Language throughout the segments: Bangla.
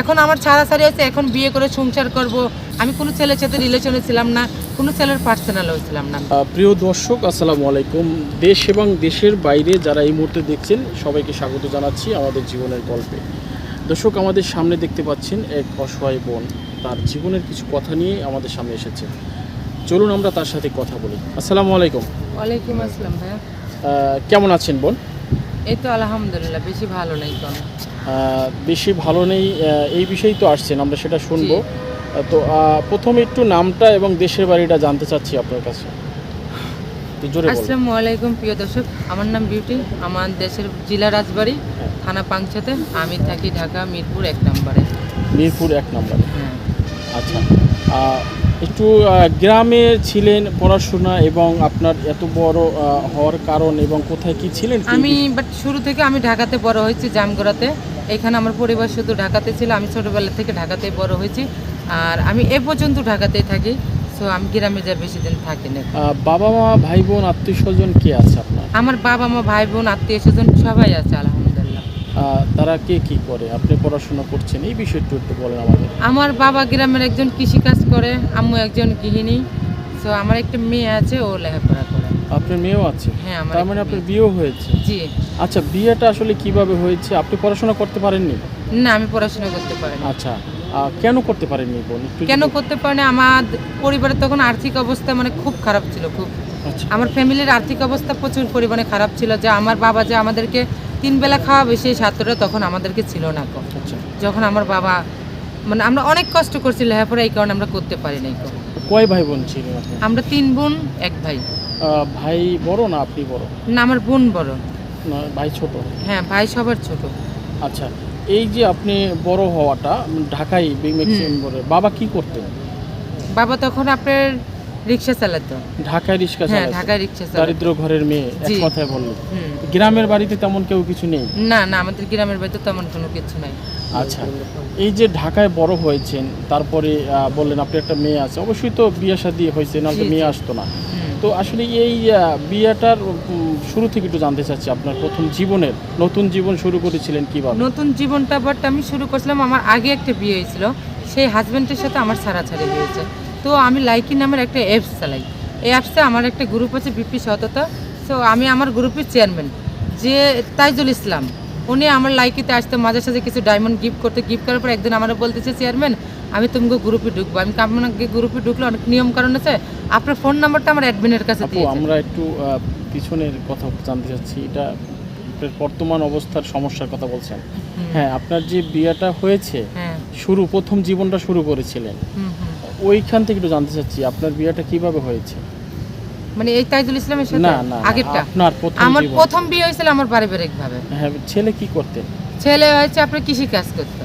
এখন আমার ছাড়াছাড়ি হয়েছে এখন বিয়ে করে সংসার করব। আমি কোনো ছেলের সাথে রিলেশনে ছিলাম না কোনো ছেলের পার্সোনালও ছিলাম না। প্রিয় দর্শক আসসালামু আলাইকুম। দেশ এবং দেশের বাইরে যারা এই মুহূর্তে দেখছেন সবাইকে স্বাগত জানাচ্ছি আমাদের জীবনের গল্পে। দর্শক আমাদের সামনে দেখতে পাচ্ছেন এক অসহায় বোন। তার জীবনের কিছু কথা নিয়ে আমাদের সামনে এসেছে। চলুন আমরা তার সাথে কথা বলি। আসসালামু আলাইকুম। ওয়ালাইকুম আসসালাম ভাইয়া। কেমন আছেন বোন? এই তো আলহামদুলিল্লাহ বেশি ভালো নেই কোনো আহ, বেশি ভালো নেই এই বিষয়েই তো আসছেন আমরা সেটা শুনব। তো প্রথমে একটু নামটা এবং দেশের বাড়িটা জানতে চাচ্ছি আপনার কাছে। আসসালামু আলাইকুম প্রিয় দর্শক। আমার নাম বিউটি আমার দেশের জেলা রাজবাড়ি। থানা পাংছাতে আমি থাকি ঢাকা মিরপুর এক নম্বরে। মিরপুর এক নম্বরে। হ্যাঁ। আচ্ছা একটু গ্রামে ছিলেন পড়াশোনা এবং আপনার এত বড় হওয়ার কারণ এবং কোথায় কি ছিলেন? আমি বাট শুরু থেকে আমি ঢাকাতে বড় হয়েছি জামগড়াতে। এখানে আমার পরিবার শুধু ঢাকাতে ছিল আমি ছোটোবেলা থেকে ঢাকাতে বড় হয়েছি। আর আমি এ পর্যন্ত ঢাকাতেই থাকি সো আমি গ্রামে যা বেশি দিন থাকি না। বাবা মা ভাই বোন আত্মীয় স্বজন কে আছে আপনার? আমার বাবা মা ভাই বোন আত্মীয় স্বজন সবাই আছে আলহামদুলিল্লাহ। তারা কে কি করে? আপনি পড়াশোনা করছেন এই বিষয়ে একটু বলেন আমাদের। আমার বাবা গ্রামের একজন কৃষিকাজ করে আম্মু একজন গৃহিণী সো আমার একটা মেয়ে আছে ও লেখাপড়া করে। আপনার মেয়েও আছে। হ্যাঁ আমার তার মানে আপনার বিয়েও হয়েছে। জি। আচ্ছা বিয়েটা আসলে কীভাবে হয়েছে? আপনি পড়াশোনা করতে পারেননি? না আমি পড়াশোনা করতে পারি না আচ্ছা কেন করতে পারেননি বোন কেন করতে পারি না আমার পরিবারের তখন আর্থিক অবস্থা মানে খুব খারাপ ছিল খুব। আচ্ছা। আমার ফ্যামিলির আর্থিক অবস্থা প্রচুর পরিমাণে খারাপ ছিল যে আমার বাবা যে আমাদেরকে তিন বেলা খাওয়াবে সেই ছাত্রটা তখন আমাদেরকে ছিল না। আচ্ছা। যখন আমার বাবা মানে আমরা অনেক কষ্ট করছি লেখাপড়া এই কারণে আমরা করতে পারি নাই কো। কয় ভাই বোন ছিল আমরা তিন বোন এক ভাই। ভাই বড় না আপনি বড়? না আমার বোন বড়। না ভাই ছোট? হ্যাঁ ভাই সবার ছোট। আচ্ছা এই যে আপনি বড় হওয়াটা ঢাকায় বড় বাবা কি করতেন? বাবা তখন আপনার রিক্সা চালাতো। ঢাকায় রিক্সা হ্যাঁ চালাতেন ঢাকায় রিক্সা চালাতো। দারিদ্র ঘরের মেয়ে এক। কথায় বললেন হুম। গ্রামের বাড়িতে তেমন কেউ কিছু নেই? না না আমাদের গ্রামের বাড়িতে তেমন কোনো কিছু নাই। আচ্ছা এই যে ঢাকায় বড় হয়েছেন তারপরে বললেন আপনি একটা মেয়ে আছে অবশ্যই তো বিয়ে শাদী হয়েছে না মেয়ে আসতো না। তো আসলে এই বিয়েটার শুরু থেকে একটু জানতে চাচ্ছি আপনার প্রথম জীবনের, নতুন জীবন শুরু করেছিলেন কীভাবে? নতুন জীবনটা বাট আমি শুরু করছিলাম, আমার আগে একটা বিয়ে হয়েছিল, সেই হাজব্যান্ডের সাথে আমার ছাড়াছাড়ি হয়েছে। তো আমি লাইকি নামের একটা অ্যাপস চালাই। এই অ্যাপসে আমার একটা গ্রুপ আছে বিপি সততা সো আমি আমার গ্রুপের চেয়ারম্যান যে তাইজুল ইসলাম। উনি আমার লাইকিতে আসতে মাঝে সাঝে কিছু ডায়মন্ড গিফট করতে গিফট করার পর একদিন আমার বলতেছে চেয়ারম্যান আমি তোমাকে গ্রুপে ঢুকবো। আমি আপনাকে গ্রুপে ঢুকলে অনেক নিয়ম কারণ আছে। আপনার ফোন নাম্বারটা আমার অ্যাডমিনের কাছে দিয়েছে। আমরা একটু পিছনের কথা জানতে চাচ্ছি। এটা বর্তমান অবস্থার সমস্যার কথা বলছেন। হ্যাঁ আপনার যে বিয়েটা হয়েছে হ্যাঁ। শুরু প্রথম জীবনটা শুরু করেছিলেন। ওইখান থেকে একটু জানতে চাচ্ছি আপনার বিয়েটা কীভাবে হয়েছে? মানে এই তাইজুল ইসলামের সাথে না না আগেরটা? আমার প্রথম বিয়ে হয়েছিল আমার পারিবারিক ভাবে হ্যাঁ ছেলে কি করতেন? ছেলে হয়েছে আপনার কৃষি কাজ করতো।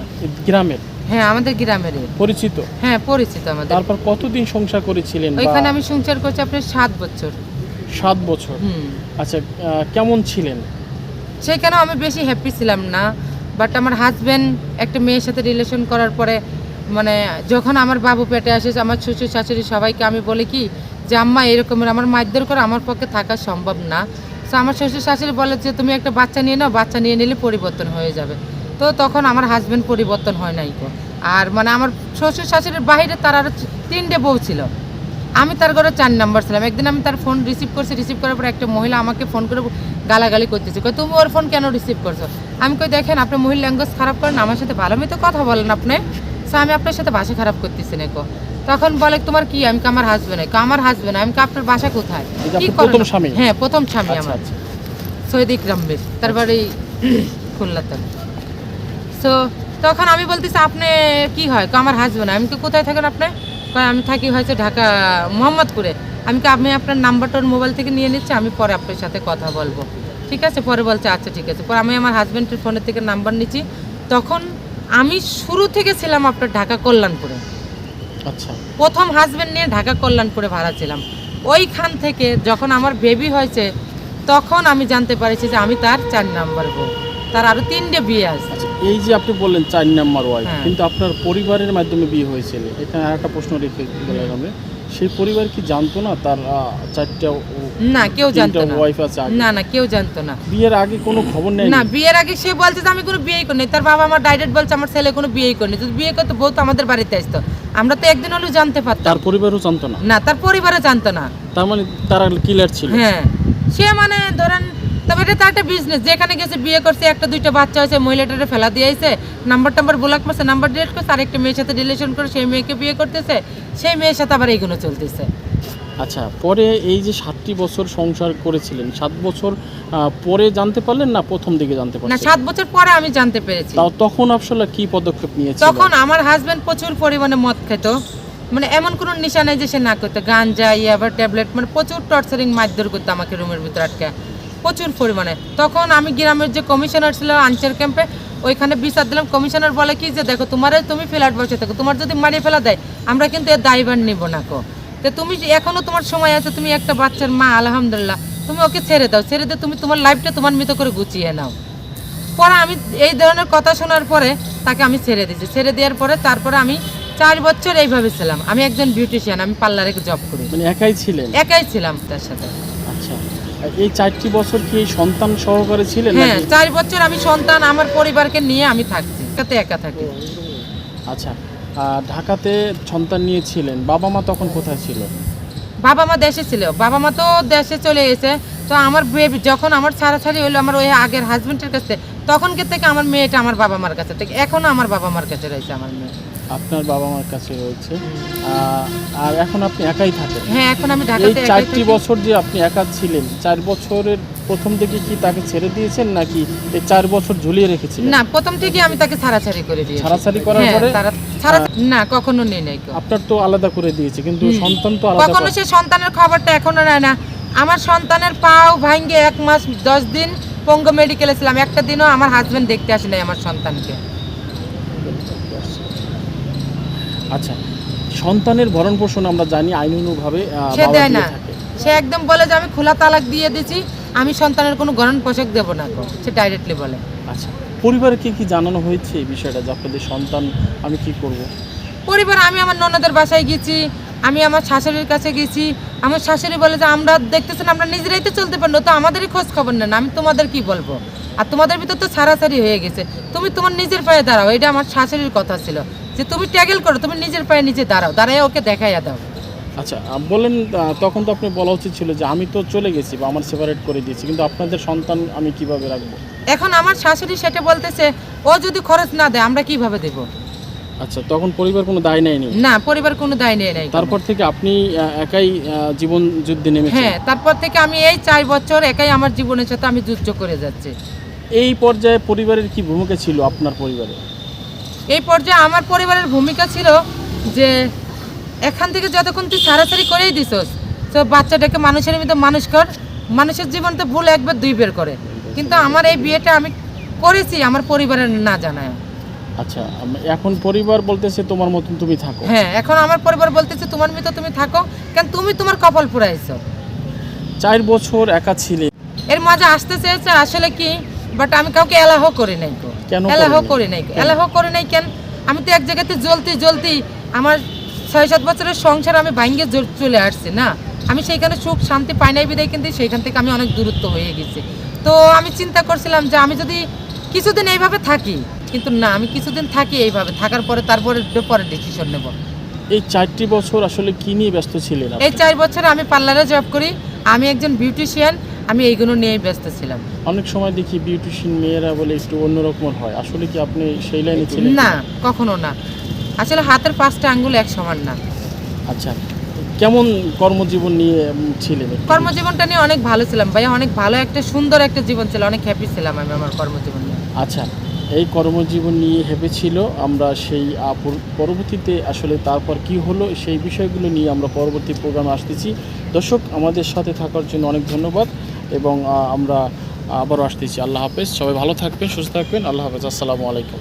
গ্রামের? হ্যাঁ আমাদের গ্রামেরই। পরিচিত? হ্যাঁ পরিচিত আমাদের। তারপর কতদিন সংসার করেছিলেন ওইখানে আমি সংসার করছি আপনার সাত বছর। সাত বছর? হুম। আচ্ছা কেমন ছিলেন? সেখানে আমি বেশি হ্যাপি ছিলাম না বাট আমার হাজব্যান্ড একটা মেয়ের সাথে রিলেশন করার পরে মানে যখন আমার বাবু পেটে আসে আমার শ্বশুর শাশুড়ি সবাইকে আমি বলি কি যে, আম্মা এরকমের আমার মারধর করে আমার পক্ষে থাকা সম্ভব না। তো আমার শ্বশুর শাশুড়ি বলে যে, তুমি একটা বাচ্চা নিয়ে নাও, বাচ্চা নিয়ে নিলে পরিবর্তন হয়ে যাবে। তো তখন আমার হাজব্যান্ড পরিবর্তন হয় নাই। আর মানে আমার শ্বশুর শাশুড়ির বাইরে তার আরও তিনটে বউ ছিল। আমি তার ঘরে চার নাম্বার ছিলাম। একদিন আমি তার ফোন রিসিভ করছি রিসিভ করার পর একটা মহিলা আমাকে ফোন করে গালাগালি করতেছে। কই তুমি ওর ফোন কেন রিসিভ করছ? আমি কই, দেখেন আপনি মহিলা ল্যাঙ্গুয়েজ খারাপ করেন, আমার সাথে ভালো মতো কথা বলেন আপনি। সো আমি আপনার সাথে ভাষা খারাপ করতেছি না কো তখন বলে তোমার কি? আমি আমার হাজবেন্ড আমার হাজবেন্ড আমি আপনার বাসা কোথায়? কি প্রথম স্বামী? হ্যাঁ প্রথম স্বামী আচ্ছা আমার। আচ্ছা। সৈয়দ ইকরাম বেশ তার বাড়ি খুলনাতে। সো তখন আমি বলতেছি আপনি কি হয়? আমার হাজবেন্ড আমি কি কোথায় থাকেন আপনি? আমি থাকি হয়েছে ঢাকা মোহাম্মদপুরে। আমি কি আমি আপনার নাম্বারটা ওর মোবাইল থেকে নিয়ে নিচ্ছি? আমি পরে আপনার সাথে কথা বলব। ঠিক আছে? পরে বলছে আচ্ছা ঠিক আছে। পরে আমি আমার হাজব্যান্ডের ফোনের থেকে নাম্বার নিচ্ছি। তখন আমি শুরু থেকে ছিলাম আপনার ঢাকা কল্যাণপুরে প্রথম হাজব্যান্ড নিয়ে ঢাকা কল্যাণপুরে ভাড়া ছিলাম। ওইখান থেকে যখন আমার বেবি হয়েছে তখন আমি জানতে পারেছি যে আমি তার চার নাম্বার বউ। তার আরও তিনটে বিয়ে আছে। আচ্ছা এই যে আপনি বললেন চার নাম্বার ওয়াইফ হ্যাঁ। কিন্তু আপনার পরিবারের মাধ্যমে বিয়ে হয়েছিল। এখানে আর একটা প্রশ্ন রেখে আমি। সেই পরিবার কি জানতো না তার চারটা না কেউ জানতো না। ওয়াইফ আছে না না কেউ জানতো না। বিয়ের আগে কোনো খবর নেই না বিয়ের আগে সে বলছে যে আমি কোনো বিয়েই করিনি। তার বাবা আমার ডাইরেক্ট বলছে আমার ছেলে কোনো বিয়েই করিনি। যদি বিয়ে করতো বউ তো আমাদের বাড়িতে আসতো। আমরা তো একদিন হলেও জানতে পারতাম। তার পরিবারও জানতো না? না তার পরিবারে জানতো না। তার মানে তারা ছিল? হ্যাঁ। সে মানে ধরেন তবে এটা একটা বিজনেস যেখানে গেছে বিয়ে করছে একটা দুইটা বাচ্চা হয়েছে মহিলাটারে ফেলা দিয়েছে নাম্বার টাম্বার ব্লক মারছে নাম্বার ডিলিট করছে আরেকটা মেয়ের সাথে রিলেশন করে সেই মেয়েকে বিয়ে করতেছে সেই মেয়ের সাথে আবার এইগুলো চলতেছে। আচ্ছা পরে এই যে সাতটি বছর সংসার করেছিলেন সাত বছর পরে জানতে পারলেন না প্রথম দিকে জানতে পারলেন না সাত বছর পরে আমি জানতে পেরেছি। তাও তখন আসলে কি পদক্ষেপ নিয়েছিল? তখন আমার হাজবেন্ড প্রচুর পরিমাণে মদ খেত। মানে এমন কোনো নিশা নাই যে সে না করতো। গাঞ্জা ইয়াবার ট্যাবলেট মানে প্রচুর টর্চারিং মারধর করতো আমাকে রুমের ভিতরে আটকে। প্রচুর পরিমাণে। তখন আমি গ্রামের যে কমিশনার ছিল আনসার ক্যাম্পে ওইখানে বিচার দিলাম। কমিশনার বলে কি যে দেখো তোমার তুমি ফ্ল্যাট বসে থাকো। তোমার যদি মারিয়ে ফেলা দেয় আমরা কিন্তু এর দায়ভার নিব না কো। তো তুমি যে- এখনও তোমার সময় আছে তুমি একটা বাচ্চার মা আলহামদুলিল্লাহ। তুমি ওকে ছেড়ে দাও ছেড়ে দিয়ে তুমি তোমার লাইফটা তোমার মতো করে গুছিয়ে নাও। পরে আমি এই ধরনের কথা শোনার পরে তাকে আমি ছেড়ে দিয়েছি। ছেড়ে দেওয়ার পরে তারপরে আমি চার বছর এইভাবে ছিলাম। আমি একজন বিউটিশিয়ান আমি পার্লারে জব করি। মানে একাই ছিলেন? একাই ছিলাম তার সাথে। আচ্ছা। এই চারটি বছর কি সন্তান সহকারে ছিলেন হ্যাঁ চার বছর আমি সন্তান আমার পরিবারকে নিয়ে আমি থাকছি একাতে একা থাকি। আচ্ছা। ঢাকাতে সন্তান নিয়েছিলেন। বাবা মা তখন কোথায় ছিল? বাবা মা দেশে ছিল। বাবা মা তো দেশে চলে গেছে। তো আমার বেবি যখন আমার ছাড়াছাড়ি হলো আমার ওই আগের হাজবেন্ডের কাছে তখনকে থেকে আমার মেয়েটা আমার বাবা মার কাছে থেকে এখনও আমার বাবা মার কাছে রয়েছে আমার মেয়ে। আপনার বাবা মার কাছে রয়েছে। আর এখন আপনি একাই থাকেন? হ্যাঁ এখন আমি এই ঢাকাতে একাই চারটি বছর যে আপনি একা ছিলেন চার বছরের প্রথম থেকে কি তাকে ছেড়ে দিয়েছেন নাকি এই চার বছর ঝুলিয়ে রেখেছিলেন? না প্রথম থেকে আমি তাকে ছাড়াছাড়ি করে দিয়েছি। ছাড়াছাড়ি করার হ্যাঁ, পরে? তারা- না কখনো নেই নাই আপনার তো আলাদা করে দিয়েছে কিন্তু সন্তান তো আলাদা কখনো সে সন্তানের খবরটা এখনও নেয় না। আমার সন্তানের পাও ভাঙ্গে এক মাস দশ দিন পঙ্গ মেডিকেলে ছিলাম। একটা দিনও আমার হাজবেন্ড দেখতে আসে নাই আমার সন্তানকে। আচ্ছা সন্তানের ভরণ পোষণ আমরা জানি আইনুভাবে সে দেয় না। সে একদম বলে যে আমি খোলা তালাক দিয়ে দিছি আমি সন্তানের কোনো গরম পোশাক দেবো না। সে ডাইরেক্টলি বলে। আচ্ছা পরিবারকে কি জানানো হয়েছে এই বিষয়টা যে আপনাদের সন্তান আমি কি করব? পরিবার, আমি আমার ননদের বাসায় গেছি, আমি আমার শাশুড়ির কাছে গেছি। আমার শাশুড়ি বলে যে, আমরা দেখতেছেন, আমরা নিজেরাই তো চলতে পারি না, তো আমাদেরই খোঁজ খবর নেন, আমি তোমাদের কি বলব? আর তোমাদের ভিতর তো ছাড়াছাড়ি হয়ে গেছে। তুমি তোমার নিজের পায়ে দাঁড়াও, এটা আমার শাশুড়ির কথা ছিল। যে, তুমি ট্যাগেল করো, তুমি নিজের পায়ে নিজে দাঁড়াও দাঁড়াই ওকে দেখাইয়া দাও। আচ্ছা বলেন তখন তো আপনি বলা উচিত ছিল যে আমি তো চলে গেছি বা আমার সেপারেট করে দিয়েছি কিন্তু আপনাদের সন্তান আমি কীভাবে রাখব? এখন আমার শাশুড়ি সেটা বলতেছে ও যদি খরচ না দেয় আমরা কীভাবে দেব? আচ্ছা তখন পরিবার কোনো দায় নেয়নি? না পরিবার কোনো দায় নেই নাই। তারপর থেকে আপনি একাই জীবন যুদ্ধে নেমেছেন? হ্যাঁ তারপর থেকে আমি এই চার বছর একাই আমার জীবনের সাথে আমি যুদ্ধ করে যাচ্ছি। এই পর্যায়ে পরিবারের কি ভূমিকা ছিল আপনার পরিবারে? এই পর্যায়ে আমার পরিবারের ভূমিকা ছিল যে এখান থেকে যতক্ষণ তুই ছাড়াছাড়ি করেই দিছস তো বাচ্চাটাকে মানুষের মধ্যে মানুষ কর মানুষের জীবন তো ভুল একবার দুই বের করে। কিন্তু আমার এই বিয়েটা আমি করেছি আমার পরিবারের না জানায়। আচ্ছা এখন পরিবার বলতেছে তোমার মতন তুমি থাকো। হ্যাঁ এখন আমার পরিবার বলতেছে তোমার মতো তুমি থাকো কেন তুমি তোমার কপাল পুরাইছো চার বছর একা ছিলে। এর মজা আসতে চেয়েছে আসলে কি বাট আমি কাউকে এলাহ করে নাই কেন এলাহ? করে নাই? এলাহ করে নাই কেন? আমি তো এক জায়গাতে জ্বলতে জ্বলতেই আমার ছয় সাত বছরের সংসার আমি ভাঙ্গে চলে আসছি না? আমি সেইখানে সুখ শান্তি পাই নাই বিদায় কিন্তু সেইখান থেকে আমি অনেক দূরত্ব হয়ে গেছি। তো আমি চিন্তা করছিলাম যে আমি যদি কিছুদিন এইভাবে থাকি কিন্তু না আমি কিছুদিন থাকি এইভাবে থাকার পরে তারপরে পরে ডিসিশন নেব। এই চারটি বছর আসলে কি নিয়ে ব্যস্ত ছিলেন এই চার বছর আমি পার্লারে জব করি আমি একজন বিউটিশিয়ান আমি এইগুলো নিয়েই ব্যস্ত ছিলাম। অনেক সময় দেখি বিউটিশিয়ান মেয়েরা বলে একটু অন্যরকম হয় আসলে কি আপনি সেই লাইনে ছিলেন? না কখনো না। আসলে হাতের পাঁচটা আঙ্গুল এক সমান না। আচ্ছা কেমন কর্মজীবন নিয়ে ছিলেন কর্মজীবনটা নিয়ে অনেক ভালো ছিলাম ভাইয়া অনেক ভালো একটা সুন্দর একটা জীবন ছিল অনেক হ্যাপি ছিলাম আমি আমার কর্মজীবন নিয়ে। আচ্ছা এই কর্মজীবন নিয়ে ভেবেছিল আমরা সেই পরবর্তীতে আসলে তারপর কি হলো সেই বিষয়গুলো নিয়ে আমরা পরবর্তী প্রোগ্রামে আসতেছি। দর্শক আমাদের সাথে থাকার জন্য অনেক ধন্যবাদ এবং আমরা আবারও আসতেছি। আল্লাহ হাফেজ সবাই ভালো থাকবেন সুস্থ থাকবেন। আল্লাহ হাফেজ আসসালামু আলাইকুম।